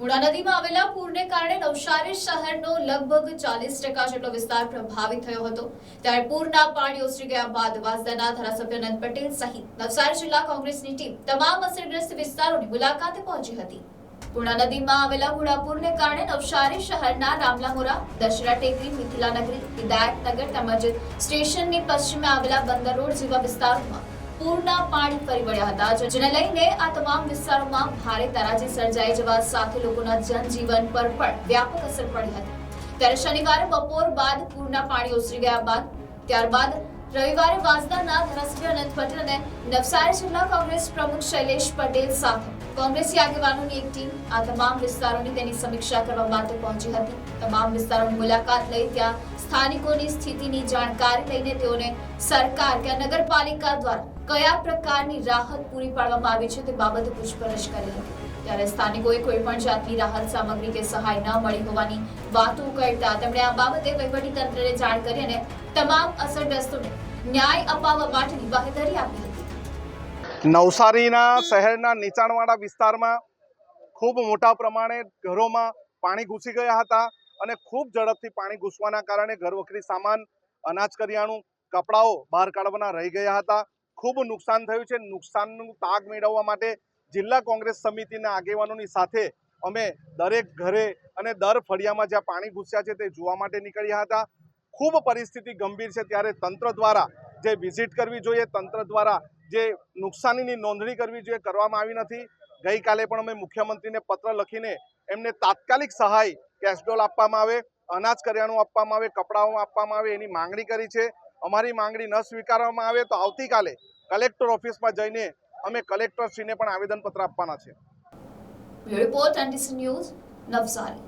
મુળા નદીમાં આવેલા પૂરને કારણે નવસારી શહેરનો લગભગ ચાલીસ ટકા જેટલો વિસ્તાર પ્રભાવિત થયો હતો. ત્યારે પૂરના પાણી ઓસરી ગયા બાદ વાસદાના ધારાસભ્ય અનંત પટેલ સહિત નવસારી જિલ્લા કોંગ્રેસની ટીમ તમામ અસરગ્રસ્ત વિસ્તારોની મુલાકાતે પહોંચી હતી. પૂર્ણા નદીમાં આવેલા ઘોડાપુરને કારણે નવસારી શહેરના રામલામોરા, દશરા ટેકરી, મિથિલાનગરી હિદાયતનગર તેમજ સ્ટેશનની પશ્ચિમે આવેલા બંદર રોડ જેવા વિસ્તારોમાં પૂરના પાણી ફરી વળ્યા હતા. જેને લઈને આ તમામ વિસ્તારોમાં ભારે તારાજી સર્જાઈ જવા સાથે લોકોના જનજીવન પર પણ વ્યાપક અસર પડી હતી. ત્યારે શનિવારે બપોર બાદ પૂરના પાણી ઓસરી ગયા બાદ, ત્યારબાદ રવિવારે વાસદાના ધારાસભ્ય અનંત પટેલ અને નવસારી જિલ્લા કોંગ્રેસ પ્રમુખ શૈલેષ પટેલ સાથે કોંગ્રેસી આગેવાનોની એક ટીમ આ તમામ વિસ્તારોની તેની સમીક્ષા કરવા માટે પહોંચી હતી. તમામ વિસ્તારોની મુલાકાત લઈ ત્યાં સ્થાનિકોની સ્થિતિની જાણકારી લઈને તેઓને સરકાર કે નગરપાલિકા દ્વારા કયા પ્રકારની રાહત પૂરી પાડવામાં આવી છે તે બાબતે પૂછપરછ કરી હતી. ત્યારે સ્થાનિકોએ કોઈ પણ જાતની રાહત સામગ્રી કે સહાય ન મળી હોવાની વાતો કરતા તેમણે આ બાબતે વહીવટીતંત્રને જાણ કરી અને તમામ અસરગ્રસ્તોને ન્યાય અપાવવા માટેની બાહેધરી આપી હતી. નવસારીના શહેરના નીચાણવાળા વિસ્તારમાં ખૂબ મોટા પ્રમાણે ઘરોમાં પાણી ઘૂસી ગયા હતા અને ખૂબ ઝડપથી પાણી ઘૂસવાના કારણે ઘરવખરી સામાન, અનાજ કરિયાણું, કપડાઓ બહાર કાઢવાના રહી ગયા હતા. ખૂબ નુકસાન થયું છે. નુકસાનનું તાગ મેળવવા માટે જિલ્લા કોંગ્રેસ સમિતિના આગેવાનોની સાથે અમે દરેક ઘરે અને દર ફળિયામાં જ્યાં પાણી ઘૂસ્યા છે તે જોવા માટે નીકળ્યા હતા. ખૂબ પરિસ્થિતિ ગંભીર છે. ત્યારે તંત્ર દ્વારા જે વિઝિટ કરવી જોઈએ, તંત્ર દ્વારા જે નુકસાનીની નોંધણી કરવી જોઈએ કરવામાં આવી નથી. ગઈકાલે પણ અમે મુખ્યમંત્રીને પત્ર લખીને એમને તાત્કાલિક સહાય કેશડોલ આપવામાં આવે, અનાજ કરિયાણું આપવામાં આવે, કપડાઓ આપવામાં આવે એની માંગણી કરી છે. અમારી માંગણી ન સ્વીકારવામાં આવે તો આવતીકાલે કલેક્ટર ઓફિસમાં જઈને અમે કલેક્ટરશ્રીને પણ આવેદનપત્ર આપવાના છે. Report news Navsari